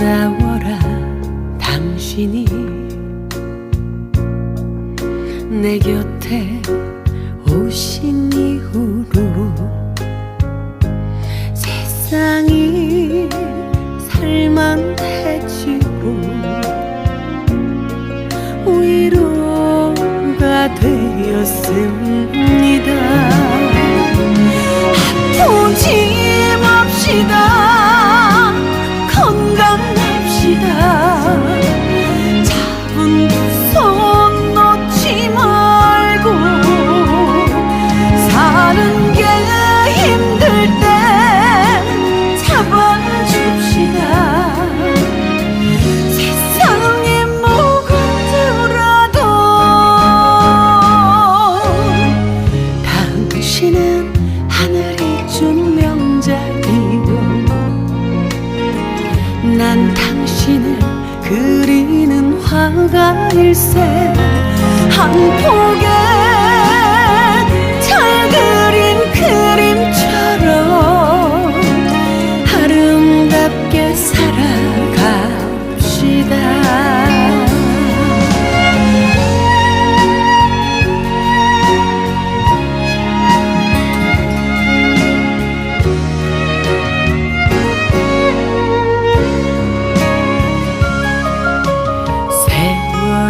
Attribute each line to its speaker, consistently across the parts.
Speaker 1: that 곁에 오신 이후로 세상이 살만해지고 위로가 되었음 일생.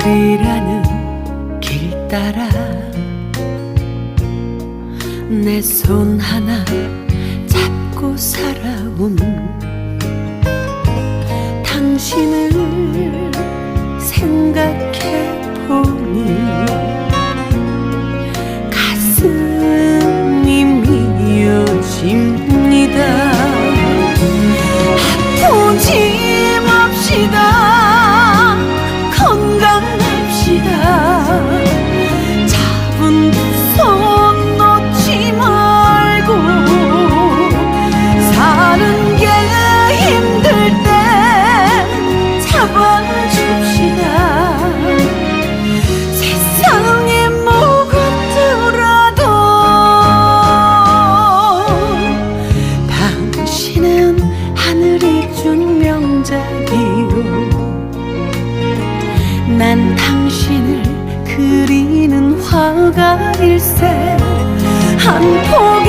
Speaker 1: 거리라는 길 따라 내 손 하나 잡고 살아온 당신을 글쎄 한 번.